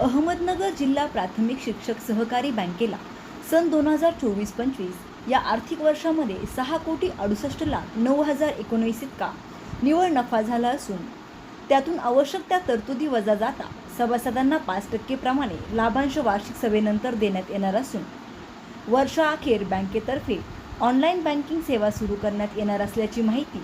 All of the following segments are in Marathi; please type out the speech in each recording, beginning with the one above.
अहमदनगर जिल्हा प्राथमिक शिक्षक सहकारी बँकेला सन दोन हजार चोवीस पंचवीस या आर्थिक वर्षामध्ये सहा कोटी अडुसष्ट लाख नऊ हजार एकोणीस इतका निव्वळ नफा झाला असून त्यातून आवश्यक त्या तरतुदी वजा जाता सभासदांना पाच टक्केप्रमाणे लाभांश वार्षिक सभेनंतर देण्यात येणार असून वर्षाअखेर बँकेतर्फे ऑनलाईन बँकिंग सेवा सुरू करण्यात येणार असल्याची माहिती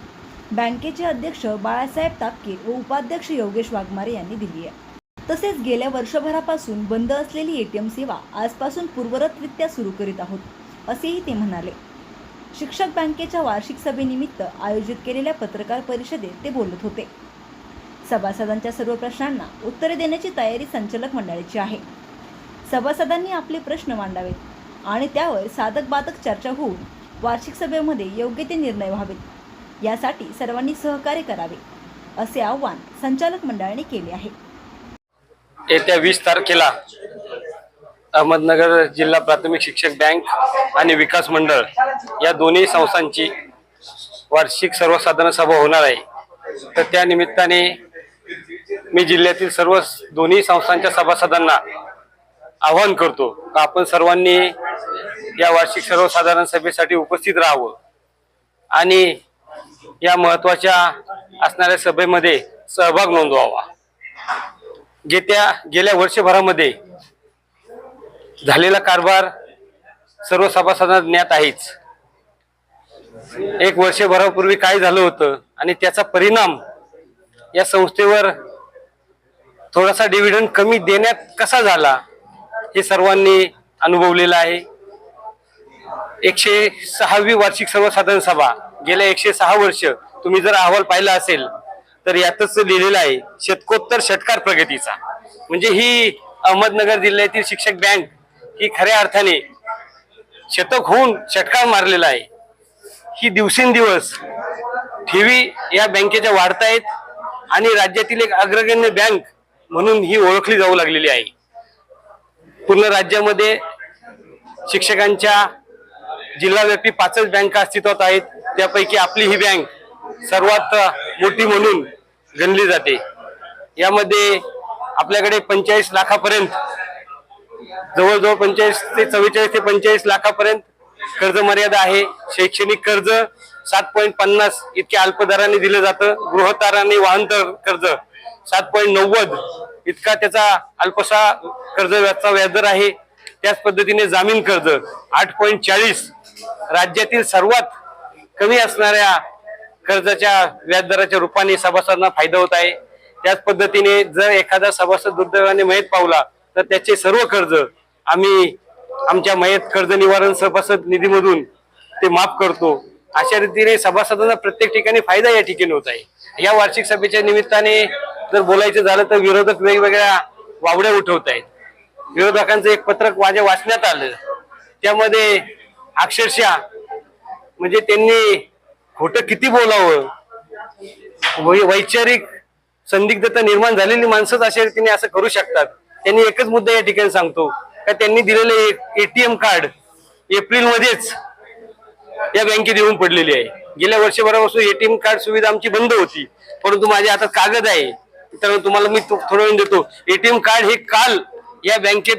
बँकेचे अध्यक्ष बाळासाहेब तापकीर व उपाध्यक्ष योगेश वाघमारे यांनी दिली आहे. तसेच गेल्या वर्षभरापासून बंद असलेली ए टी एम सेवा आजपासून पूर्वरतरित्या सुरू करीत आहोत असेही ते म्हणाले. शिक्षक बँकेच्या वार्षिक सभेनिमित्त आयोजित केलेल्या पत्रकार परिषदेत ते बोलत होते. सभासदांच्या सर्व प्रश्नांना उत्तरे देण्याची तयारी संचालक मंडळाची आहे. सभासदांनी आपले प्रश्न मांडावेत आणि त्यावर साधक बाधक चर्चा होऊन वार्षिक सभेमध्ये योग्य ते निर्णय व्हावेत. यासाठी सर्वांनी सहकार्य करावे असे आवाहन संचालक मंडळाने केले आहे. येत्या वीस तारखेला अहमदनगर जिल्हा प्राथमिक शिक्षक बँक आणि विकास मंडळ या दोन्ही संस्थांची वार्षिक सर्वसाधारण सभा होणार आहे. तर त्या निमित्ताने मी जिल्ह्यातील सर्व दोन्ही संस्थांच्या सभासदांना आवाहन करतो का आपण सर्वांनी या वार्षिक सर्वसाधारण सभेसाठी उपस्थित राहावं. आणि या महत्त्वाच्या असणाऱ्या सभेमध्ये सहभाग नोंदवावा. गेत्या गेल्या वर्षभरामध्ये झालेला कारभार सर्व सभासदांना ज्ञात आहेच. एक वर्षभरापूर्वी काय झालं होतं आणि त्याचा परिणाम या संस्थेवर थोडासा डिव्हिडंड कमी देण्यात कसा झाला हे सर्वांनी अनुभवलेलं आहे. एकशे सहावी वार्षिक सर्वसाधारण सभा गेल्या एकशे सहा वर्ष तुम्ही जर अहवाल पाहिला असेल तर यातच लिहिलेलं आहे शतकोत्तर षटकार प्रगतीचा. म्हणजे ही अहमदनगर जिल्ह्यातील शिक्षक बँक ही खऱ्या अर्थाने शतक होऊन षटकार मारलेला आहे. ही दिवसेंदिवस ठेवी या बँकेच्या वाढतायत आणि राज्यातील एक अग्रगण्य बँक म्हणून ही ओळखली जाऊ लागलेली आहे. पूर्ण राज्यामध्ये शिक्षकांच्या जिल्हाव्यापी पाचच बँका अस्तित्वात आहेत. त्यापैकी आपली ही बँक सर्वात मोठी म्हणून गणली जाते. यामध्ये आपल्याकडे पंचेचाळीस लाखापर्यंत जवळजवळ पंचेचाळीस ते चव्वेचाळीस ते पंचेचाळीस लाखापर्यंत कर्ज मर्यादा आहे. शैक्षणिक कर्ज सात पॉईंट पन्नास इतक्या अल्प दराने दिलं जातं. गृहताराने वाहनतर कर्ज सात पॉईंट नव्वद इतका त्याचा अल्पसा कर्ज व्याजचा व्याजदर आहे. त्याच पद्धतीने जामीन कर्ज आठ पॉईंट चाळीस राज्यातील सर्वात कमी असणाऱ्या कर्जाच्या व्याजदराच्या रूपाने सभासदांना फायदा होत आहे. त्याच पद्धतीने जर एखादा सभासद दुर्दैवाने मयत पावला तर त्याचे सर्व कर्ज आम्ही आमच्या मयत कर्ज निवारण सभासद निधीमधून ते माफ करतो. अशा रीतीने सभासदांना प्रत्येक ठिकाणी फायदा या ठिकाणी होत आहे. या वार्षिक सभेच्या निमित्ताने जर बोलायचं झालं तर विरोधक वेगवेगळ्या वावड्या उठवत आहेत. विरोधकांचं एक पत्रक माझ्या वाचण्यात आलं. त्यामध्ये अक्षरशः म्हणजे त्यांनी खोटं किती बोलावं? वैचारिक संदिग्धता निर्माण झालेली माणसंच अशा रीतीने असं करू शकतात. त्यांनी एकच मुद्दा या ठिकाणी सांगतो का त्यांनी दिलेले एटीएम कार्ड एप्रिल मध्येच या बँकेत येऊन पडलेली आहे. गेल्या वर्षभरापासून एटीएम कार्ड सुविधा आमची बंद होती परंतु माझ्या हातात कागद आहे. तर तुम्हाला मी तो- थोडं वेळ देतो. एटीएम कार्ड हे काल या बँकेत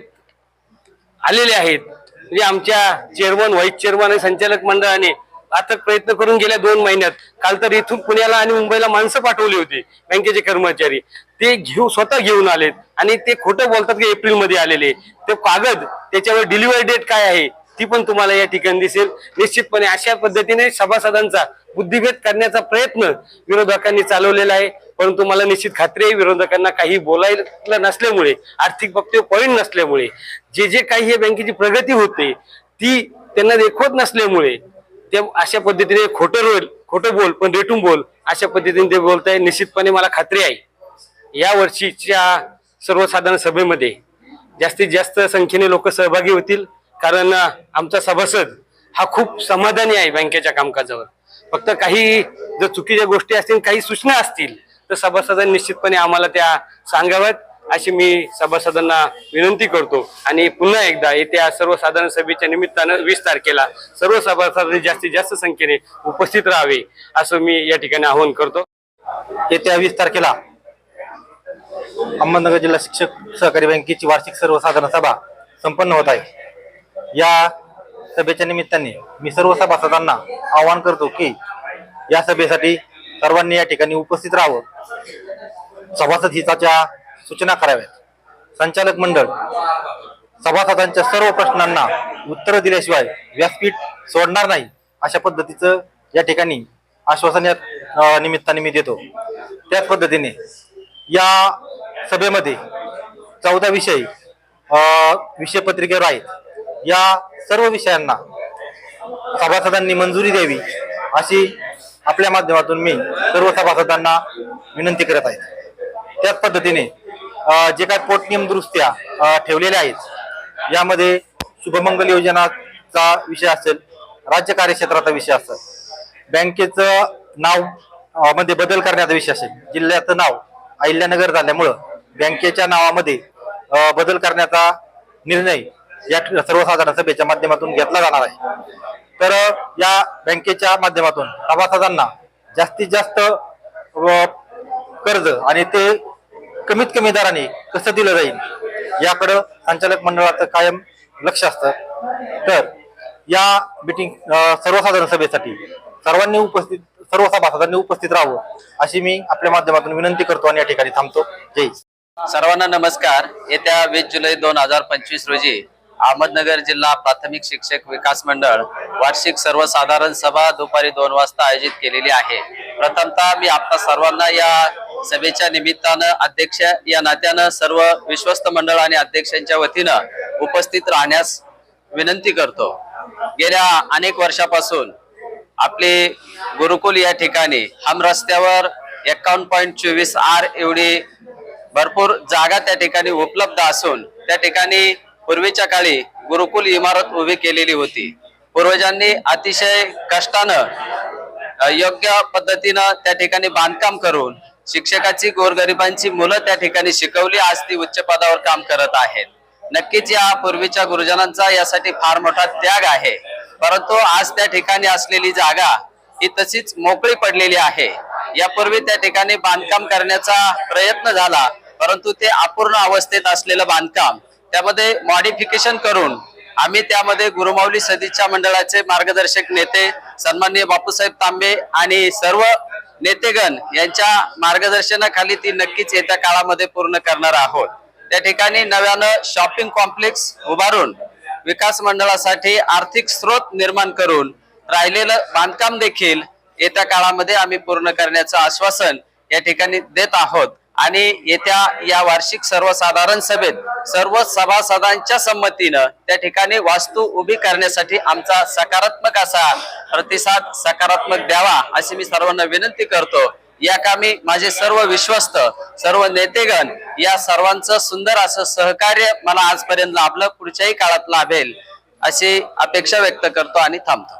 आलेले आहेत. म्हणजे आमच्या चेअरमन व्हाईस चेअरमन आणि संचालक मंडळाने अथक प्रयत्न करून गेल्या दोन महिन्यात काल तर इथून पुण्याला आणि मुंबईला माणसं पाठवली होती बँकेचे कर्मचारी. ते घेऊन स्वतः घेऊन आलेत आणि ते खोटं बोलतात की एप्रिलमध्ये आलेले. ते कागद त्याच्यावर डिलिव्हरी डेट काय आहे ती पण तुम्हाला या ठिकाणी दिसेल. निश्चितपणे अशा पद्धतीने सभासदांचा बुद्धिभेद करण्याचा प्रयत्न विरोधकांनी चालवलेला आहे. परंतु मला निश्चित खात्री आहे विरोधकांना काही बोलायला नसल्यामुळे आर्थिक बाबतीत पॉईंट नसल्यामुळे जे जे काही या बँकेची प्रगती होते ती त्यांना देखवत नसल्यामुळे ते अशा पद्धतीने खोटं रोल खोटं बोल पण रेटून बोल अशा पद्धतीने ते बोलताय निश्चितपणे मला खात्री आहे. या वर्षीच्या सर्वसाधारण सभेमध्ये जास्तीत जास्त संख्येने लोक सहभागी होतील कारण आमचा सभासद हा खूप समाधानी आहे बँकेच्या कामकाजावर. फक्त काही जर चुकीच्या गोष्टी असतील काही सूचना असतील तर सभासदांनी निश्चितपणे आम्हाला त्या सांगाव्यात. अशी मी सभासदांना विनंती करतो. आणि पुन्हा एकदा येत्या सर्वसाधारण सभेच्या निमित्तानं वीस तारखेला सर्व सभासदांनी जास्तीत जास्त संख्येने उपस्थित राहावे असं मी या ठिकाणी आवाहन करतो. येत्या वीस तारखेला अहमदनगर जिल्हा शिक्षक सहकारी बँकेची वार्षिक सर्वसाधारण सभा संपन्न होत आहे. या सभेच्या निमित्ताने मी सर्व सभासदांना आवाहन करतो की या सभेसाठी सर्वांनी या ठिकाणी उपस्थित राहावं. सभासद हिताच्या सूचना कराव्यात. संचालक मंडळ सभासदांच्या सर्व प्रश्नांना उत्तर दिल्याशिवाय व्यासपीठ सोडणार नाही अशा पद्धतीचं या ठिकाणी आश्वासन या निमित्ताने मी देतो. त्याच पद्धतीने या सभेमध्ये चौदा विषय विषयपत्रिकेवर आहेत. या सर्व विषयांना सभासदांनी मंजुरी द्यावी अशी आपल्या माध्यमातून मी सर्व सभासदांना विनंती करत आहे. त्याच पद्धतीने जे काय पोटनियम दुरुस्त्या ठेवलेल्या आहेत यामध्ये शुभमंगल योजनाचा विषय असेल राज्य कार्यक्षेत्राचा विषय असेल बँकेचं नावमध्ये बदल करण्याचा विषय असेल जिल्ह्याचं नाव अहिल्यानगर झाल्यामुळं बँकेच्या नावामध्ये बदल करण्याचा निर्णय या सर्वसाधारण सभेच्या माध्यमातून घेतला जाणार आहे. तर या बँकेच्या माध्यमातून सभासदांना जास्तीत जास्त कर्ज आणि ते कमीत कमी दराने कसं दिलं जाईल? याकडं संचालक मंडळाचं कायम लक्ष असतं. तर या मिटिंग सर्वसाधारण सभेसाठी सर्वांनी उपस्थित सर्व सभासदांनी उपस्थित राहावं अशी मी आपल्या माध्यमातून विनंती करतो आणि या ठिकाणी थांबतो. जय सर्वांना नमस्कार. येत्या वीस जुलै दोन हजार पंचवीस रोजी अहमदनगर जिल्हा प्राथमिक शिक्षक विकास मंडळ वार्षिक सर्वसाधारण सभा दुपारी दोन वाजता आयोजित केलेली आहे. प्रथमतः मी आपल्या सर्वांना या सभेच्या निमित्तानं अध्यक्ष या नात्यानं सर्व विश्वस्त मंडळ आणि अध्यक्षांच्या वतीनं उपस्थित राहण्यास विनंती करतो. गेल्या अनेक वर्षापासून आपले गुरुकुल या ठिकाणी हम रस्त्यावर एकावन्न पॉईंट चोवीस आर एवढी भरपूर जागा त्या ठिकाणी उपलब्ध असून त्या ठिकाणी पूर्वीच्या काळी गुरुकुल इमारत उभी केलेली होती. पूर्वजांनी अतिशय कष्टानं योग्य पद्धतीनं त्या ठिकाणी बांधकाम करून शिक्षकाची गोरगरिबांची मुलं त्या ठिकाणी शिकवली. आज ती उच्च पदावर काम करत आहेत. नक्कीच या पूर्वीच्या गुरुजनांचा यासाठी फार मोठा त्याग आहे. परंतु आज त्या ठिकाणी असलेली जागा ही तशीच मोकळी पडलेली आहे. यापूर्वी त्या ठिकाणी बांधकाम करण्याचा प्रयत्न झाला परंतु ते अपूर्ण अवस्थेत असलेलं बांधकाम त्यामध्ये मॉडिफिकेशन करून आम्ही त्यामध्ये गुरुमाऊली सदिच्छा मंडळाचे मार्गदर्शक नेते सन्माननीय बापूसाहेब तांबे आणि सर्व नेतेगण यांच्या मार्गदर्शनाखाली ती नक्कीच येत्या काळामध्ये पूर्ण करणार आहोत. त्या ठिकाणी नव्यानं शॉपिंग कॉम्प्लेक्स उभारून विकास मंडळासाठी आर्थिक स्रोत निर्माण करून राहिलेलं बांधकाम देखील येत्या काळामध्ये आम्ही पूर्ण करण्याचं आश्वासन या ठिकाणी देत आहोत. आणि येत्या या वार्षिक सर्वसाधारण सभेत सर्व सभासदांच्या संमतीनं त्या ठिकाणी वास्तू उभी करण्यासाठी आमचा सकारात्मक असा प्रतिसाद सकारात्मक द्यावा अशी मी सर्वांना विनंती करतो. या कामी माझे सर्व विश्वस्त सर्व नेतेगण या सर्वांचं सुंदर असं सहकार्य मला आजपर्यंत लाभलं पुढच्याही काळात लाभेल अशी अपेक्षा व्यक्त करतो आणि थांबतो.